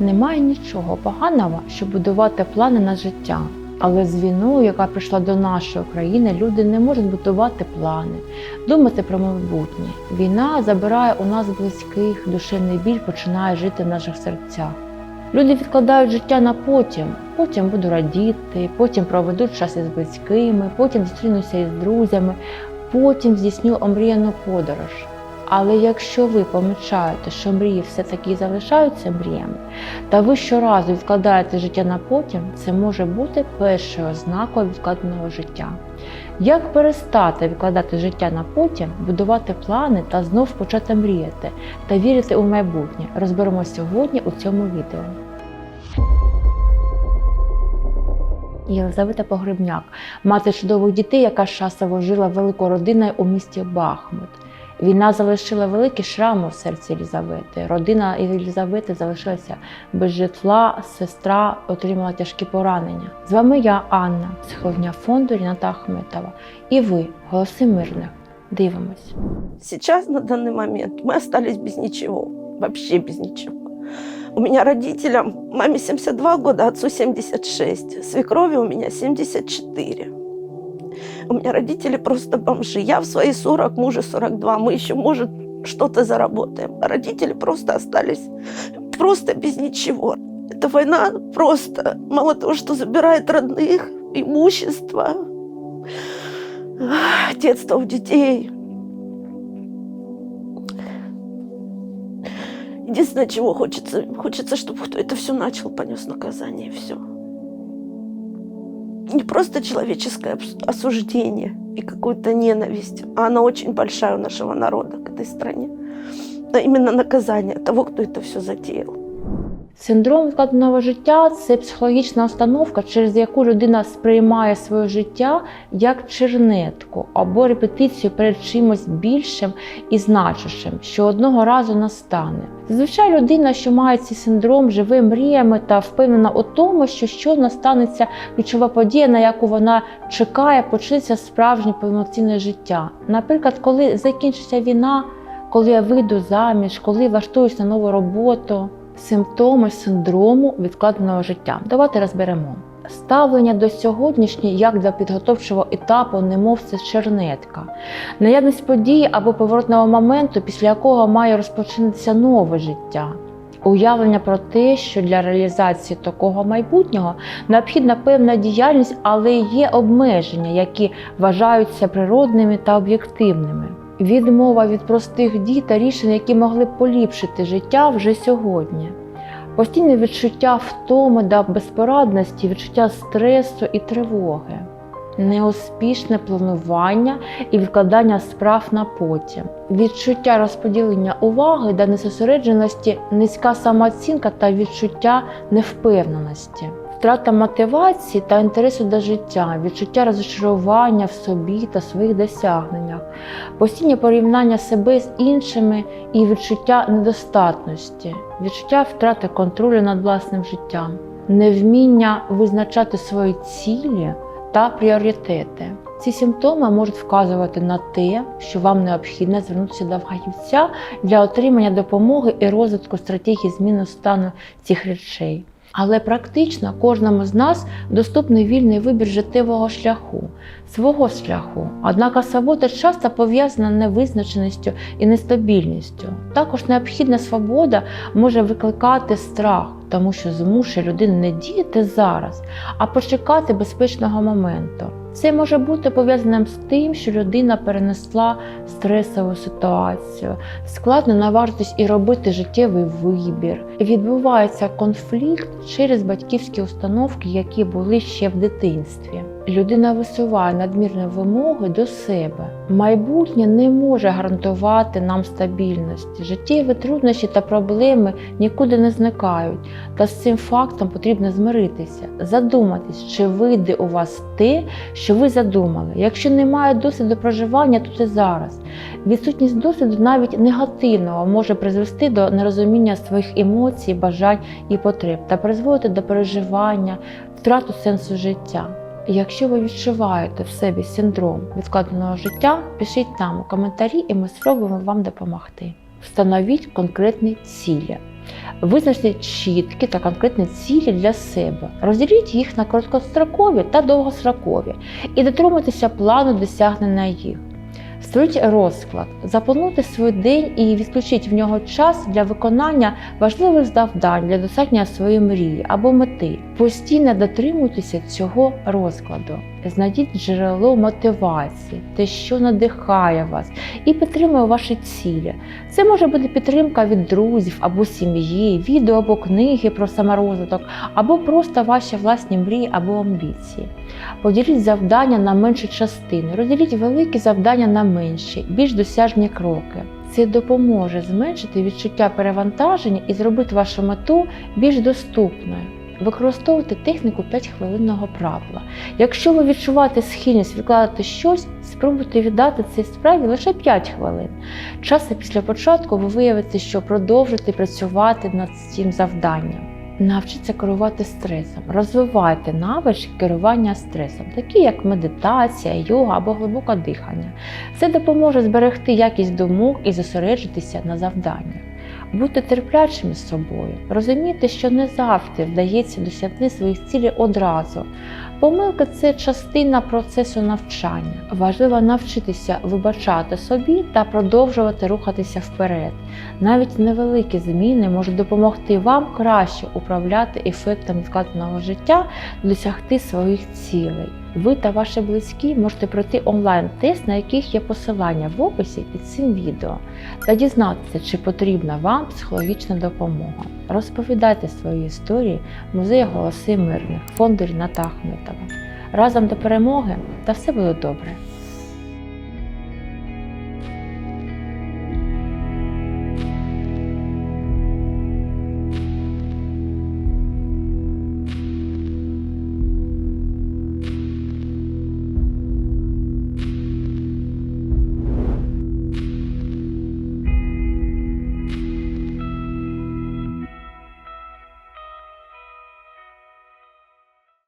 Немає нічого поганого, щоб будувати плани на життя. Але з війною, яка прийшла до нашої країни, люди не можуть будувати плани, думати про майбутнє. Війна забирає у нас близьких, душевний біль починає жити в наших серцях. Люди відкладають життя на потім. Потім буду радіти, потім проведуть час із близькими, потім зустрінуся із друзями, потім здійсню омріяну подорож. Але якщо ви помічаєте, що мрії все-таки залишаються мріями, та ви щоразу відкладаєте життя на потім, це може бути першою ознакою відкладеного життя. Як перестати відкладати життя на потім, будувати плани та знов почати мріяти та вірити у майбутнє, розберемо сьогодні у цьому відео. Єлизавета Погребняк, мати чудових дітей, яка часово жила великою родиною у місті Бахмут. Війна залишила великі шрами в серці Єлізавети. Родина Єлізавети залишилася без житла, сестра отримала тяжкі поранення. З вами я, Анна, психологня фонду Ріната Ахметова. І ви, голоси мирних. Дивимось. Сейчас, на данный момент, мы остались без ничего. Вообще без ничего. У меня родителям, маме 72 года, отцу 76. Свекрови у меня 74. У меня родители просто бомжи. Я в свои 40, мужу 42. Мы еще, может, что-то заработаем. А родители просто остались просто без ничего. Эта война просто, мало того, что забирает родных, имущество, детство у детей, Единственное, чего хочется, хочется, чтобы кто это все начал, понес наказание, и все. Не просто человеческое осуждение и какую-то ненависть, а она очень большая у нашего народа к этой стране. А именно наказание того, кто это все затеял. Синдром відкладеного життя це психологічна установка, через яку людина сприймає своє життя як чернетку або репетицію перед чимось більшим і значущим, що одного разу настане. Зазвичай людина, що має цей синдром, живе мріями та впевнена у тому, що щойно станеться ключова подія, на яку вона чекає, почнеться справжнє повноцінне життя. Наприклад, коли закінчиться війна, коли я вийду заміж, коли влаштуюсь на нову роботу симптоми синдрому відкладеного життя. Давайте розберемо. Ставлення до сьогоднішньої як до підготовчого етапу, немов це чернетка, наявність події або поворотного моменту, після якого має розпочинатися нове життя. Уявлення про те, що для реалізації такого майбутнього необхідна певна діяльність, але є обмеження, які вважаються природними та об'єктивними. Відмова від простих дій та рішень, які могли б поліпшити життя вже сьогодні. Постійне відчуття втоми та безпорадності, відчуття стресу і тривоги, неуспішне планування і відкладання справ на потім, відчуття розподілення уваги та незосередженості, низька самооцінка та відчуття невпевненості. Втрата мотивації та інтересу до життя, відчуття розчарування в собі та своїх досягненнях, постійне порівняння себе з іншими і відчуття недостатності, відчуття втрати контролю над власним життям, невміння визначати свої цілі та пріоритети. Ці симптоми можуть вказувати на те, що вам необхідно звернутися до фахівця для отримання допомоги і розвитку стратегії зміни стану цих речей. Але практично кожному з нас доступний вільний вибір життєвого шляху, свого шляху. Однак свобода часто пов'язана невизначеністю і нестабільністю. Також необхідна свобода може викликати страх, тому що змушує людину не діяти зараз, а почекати безпечного моменту. Це може бути пов'язаним з тим, що людина перенесла стресову ситуацію, складно наважитись і робити життєвий вибір. Відбувається конфлікт через батьківські установки, які були ще в дитинстві. Людина висуває надмірні вимоги до себе. Майбутнє не може гарантувати нам стабільності. Життєві труднощі та проблеми нікуди не зникають. Та з цим фактом потрібно змиритися, задуматись, чи вийде у вас те, що ви задумали. Якщо немає досвіду проживання тут і зараз. Відсутність досвіду навіть негативного може призвести до нерозуміння своїх емоцій, бажань і потреб та призводити до переживання, втрату сенсу життя. Якщо ви відчуваєте в собі синдром відкладеного життя, пишіть нам у коментарі, і ми спробуємо вам допомогти. Встановіть конкретні цілі. Визначте чіткі та конкретні цілі для себе. Розділіть їх на короткострокові та довгострокові і дотримуйтеся плану досягнення їх. Створіть розклад, заплануйте свій день і відключіть в нього час для виконання важливих завдань для досягнення своєї мрії або мети. Постійно дотримуйтеся цього розкладу. Знайдіть джерело мотивації, те, що надихає вас, і підтримує ваші цілі. Це може бути підтримка від друзів або сім'ї, відео або книги про саморозвиток, або просто ваші власні мрії або амбіції. Поділіть завдання на менші частини, розділіть великі завдання на менші, більш досяжні кроки. Це допоможе зменшити відчуття перевантаження і зробити вашу мету більш доступною. Використовуйте техніку 5-хвилинного правила. Якщо ви відчуваєте схильність відкладати щось, спробуйте віддати цій справі лише 5 хвилин. Часто після початку ви виявите, що продовжите працювати над цим завданням. Навчіться керувати стресом, розвивайте навички керування стресом, такі як медитація, йога або глибоке дихання. Це допоможе зберегти якість думок і зосереджитися на завданнях. Будьте терплячими з собою, розумійте, що не завжди вдається досягти своїх цілей одразу. Помилка це частина процесу навчання. Важливо навчитися вибачати собі та продовжувати рухатися вперед. Навіть невеликі зміни можуть допомогти вам краще управляти ефектом відкладеного життя, досягти своїх цілей. Ви та ваші близькі можете пройти онлайн-тест, на яких є посилання в описі під цим відео, та дізнатися, чи потрібна вам психологічна допомога. Розповідайте свої історії в музеї Голоси Мирних, фонду Ріната Ахметова. Разом до перемоги та все буде добре!